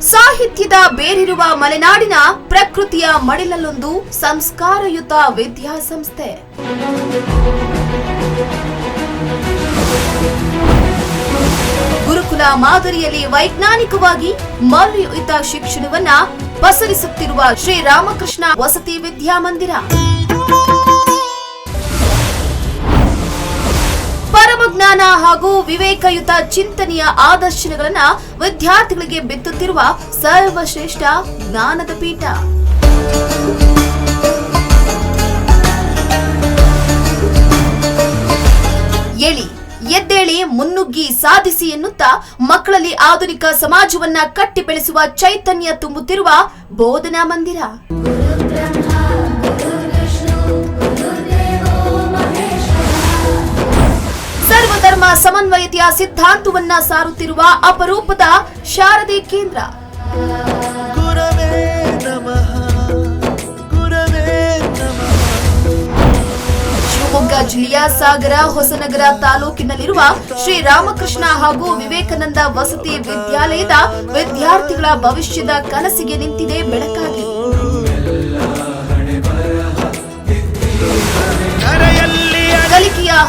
ಸಾಹಿತ್ಯದ ಬೇರಿರುವ ಮಲೆನಾಡಿನ ಪ್ರಕೃತಿಯ ಮಡಿಲಲ್ಲೊಂದು ಸಂಸ್ಕಾರಯುತ ವಿದ್ಯಾಸಂಸ್ಥೆ. ಗುರುಕುಲ ಮಾದರಿಯಲ್ಲಿ ವೈಜ್ಞಾನಿಕವಾಗಿ ಮೌಲ್ಯಯುತ ಶಿಕ್ಷಣವನ್ನ ಪಸರಿಸುತ್ತಿರುವ ಶ್ರೀರಾಮಕೃಷ್ಣ ವಸತಿ ವಿದ್ಯಾಮಂದಿರ ಪರಮಜ್ಞಾನ ಹಾಗೂ ವಿವೇಕಯುತ ಚಿಂತನೆಯ ಆದರ್ಶನಗಳನ್ನ ವಿದ್ಯಾರ್ಥಿಗಳಿಗೆ ಬಿತ್ತುತ್ತಿರುವ ಸರ್ವಶ್ರೇಷ್ಠ ಜ್ಞಾನದ ಪೀಠ. ಎಳಿ, ಎದ್ದೇಳಿ, ಮುನ್ನುಗ್ಗಿ ಸಾಧಿಸಿ ಎನ್ನುತ್ತಾ ಮಕ್ಕಳಲ್ಲಿ ಆಧುನಿಕ ಸಮಾಜವನ್ನ ಕಟ್ಟಿ ಬೆಳೆಸುವ ಚೈತನ್ಯ ತುಂಬುತ್ತಿರುವ ಬೋಧನಾ ಮಂದಿರ. ಸರ್ವಧರ್ಮ ಸಮನ್ವಯತೆಯ ಸಿದ್ಧಾಂತವನ್ನ ಸಾರುತ್ತಿರುವ ಅಪರೂಪದ ಶಾರದೆ ಕೇಂದ್ರ. ಶಿವಮೊಗ್ಗ ಜಿಲ್ಲೆಯ ಸಾಗರ ಹೊಸನಗರ ತಾಲೂಕಿನಲ್ಲಿರುವ ಶ್ರೀ ರಾಮಕೃಷ್ಣ ಹಾಗೂ ವಿವೇಕಾನಂದ ವಸತಿ ವಿದ್ಯಾಲಯದ ವಿದ್ಯಾರ್ಥಿಗಳ ಭವಿಷ್ಯದ ಕನಸಿಗೆ ನಿಂತಿದೆ ಬೆಳಕಾಗಿ.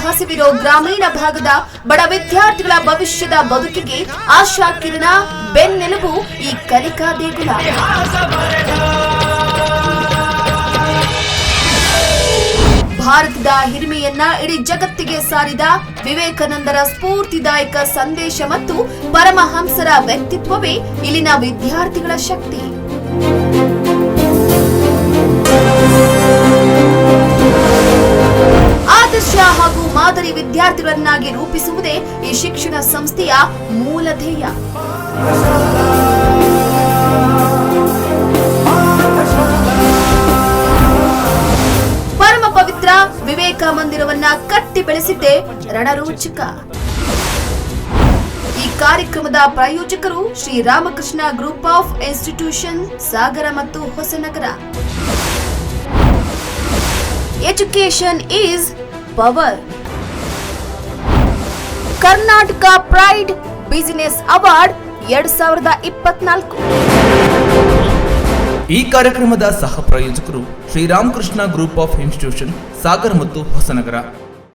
ಹಸಿವಿರೋ ಗ್ರಾಮೀಣ ಭಾಗದ ಬಡ ವಿದ್ಯಾರ್ಥಿಗಳ ಭವಿಷ್ಯದ ಬದುಕಿಗೆ ಆಶಾ ಕಿರಣ ಬೆನ್ನೆಲುಬು ಈ ಕಲಿಕಾ ದೇಗುಲ. ಭಾರತದ ಹಿರಿಮೆಯನ್ನ ಇಡೀ ಜಗತ್ತಿಗೆ ಸಾರಿದ ವಿವೇಕಾನಂದರ ಸ್ಫೂರ್ತಿದಾಯಕ ಸಂದೇಶ ಮತ್ತು ಪರಮಹಂಸರ ವ್ಯಕ್ತಿತ್ವವೇ ಇಲ್ಲಿನ ವಿದ್ಯಾರ್ಥಿಗಳ ಶಕ್ತಿ. ಮಾದರಿ ವಿದ್ಯಾರ್ಥಿಗಳನ್ನಾಗಿ ರೂಪಿಸುವುದೇ ಈ ಶಿಕ್ಷಣ ಸಂಸ್ಥೆಯ ಮೂಲ ಧ್ಯೇಯ. ಪರಮ ಪವಿತ್ರ ವಿವೇಕ ಮಂದಿರವನ್ನ ಕಟ್ಟಿ ಬೆಳೆಸಿದ್ದೆ ರಣರೋಚಕ. ಈ ಕಾರ್ಯಕ್ರಮದ ಪ್ರಾಯೋಜಕರು Shri Ramakrishna group of institution Sagara ಮತ್ತು Hosanagara. Education is power Karnataka pride business award ಎರಡ್ ಸಾವಿರದ ಇಪ್ಪತ್ನಾಲ್ಕು. ಈ ಕಾರ್ಯಕ್ರಮದ ಸಹ ಪ್ರಾಯೋಜಕರು Shri Ramakrishna group of institution, Sagar ಮತ್ತು ಹೊಸನಗರ.